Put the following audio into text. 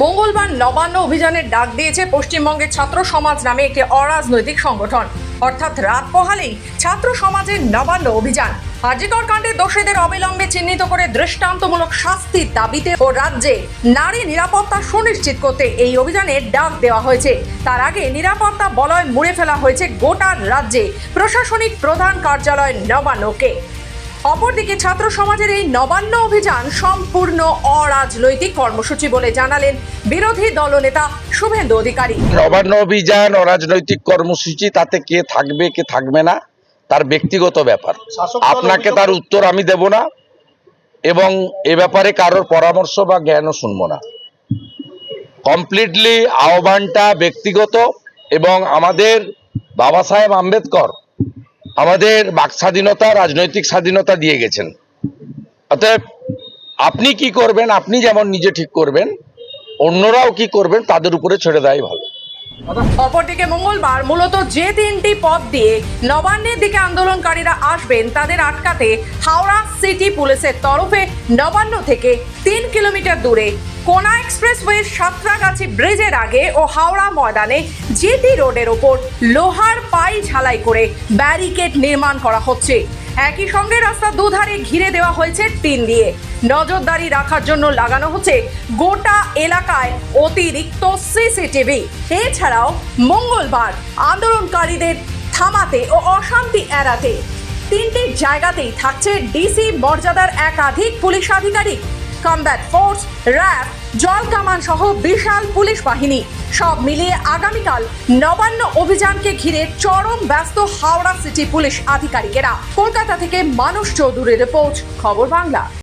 মঙ্গলবার নবান্ন অভিযানের ডাক দিয়েছে পশ্চিমবঙ্গের ছাত্র সমাজ নামে একটি অরাজনৈতিক সংগঠন। অর্থাৎ রাত পোহালেই ছাত্র সমাজের নবান্ন অভিযান। আজিকর কাণ্ডে দোষীদের অবিলম্বে চিহ্নিত করে দৃষ্টান্তমূলক শাস্তির দাবিতে ও রাজ্যে নারী নিরাপত্তা সুনিশ্চিত করতে এই অভিযানে ডাক দেওয়া হয়েছে। তার আগে নিরাপত্তা বলয় মুড়ে ফেলা হয়েছে গোটা রাজ্যে। প্রশাসনিক প্রধান কার্যালয় নবান্নকে। অপরদিকে ছাত্র সমাজের এই নবান্ন অভিযান সম্পূর্ণ অরাজনৈতিক কর্মসূচি বলে জানালেন বিরোধী দলনেতা শুভেন্দু অধিকারী। নবান্ন অভিযান অরাজনৈতিক কর্মসূচি তাতে কে থাকবে কে থাকবে না তার ব্যক্তিগত ব্যাপার। আপনাকে তার উত্তর আমি দেব না এবং এ ব্যাপারে কারোর পরামর্শ বা জ্ঞানও শুনব না। কমপ্লিটলি আহ্বানটা ব্যক্তিগত এবং আমাদের বাবা সাহেব আম্বেদকর আমাদের বাক স্বাধীনতা, রাজনৈতিক স্বাধীনতা দিয়ে গেছেন। অতএব আপনি কি করবেন, আপনি যেমন নিজে ঠিক করবেন, অন্যরাও কি করবেন, তাদের উপরে ছেড়ে দেয় ভালো। অপরদিকে মঙ্গলবার মূলত যে তিনটি পথ দিয়ে নবান্নের দিকে আন্দোলনকারীরা আসবেন, তাদের আটকাতে হাওড়া সিটি পুলিশের তরফে নবান্ন থেকে তিন কিলোমিটার দূরে কোনা এক্সপ্রেসওয়ে সাঁতরাগাছি ব্রিজের আগে ও হাওড়া ময়দানে জিটি রোডের ওপর লোহার পাই ঝালাই করে ব্যারিকেড নির্মাণ করা হচ্ছে। একই সঙ্গে রাস্তার দুধারে ঘিরে দেওয়া হয়েছে টিন দিয়ে। নজরদারি রাখার জন্য লাগানো হচ্ছে গোটা এলাকায় অতিরিক্ত সিসিটিভি। এছাড়াও মঙ্গলবার আন্দোলনকারীদের থামাতে ও অশান্তি এড়াতে তিনটি জায়গাতেই থাকছে ডিসি মর্যাদার একাধিক পুলিশ আধিকারিক। কমব্যাট ফোর্স র্যাব জল কামান সহ বিশাল পুলিশ বাহিনী। সব মিলিয়ে আগামীকাল নবান্ন অভিযানকে ঘিরে চরম ব্যস্ত হাওড়া সিটি পুলিশ আধিকারিকেরা কলকাতা থেকে মানুষ চৌধুরীর রিপোর্ট, খবর বাংলা।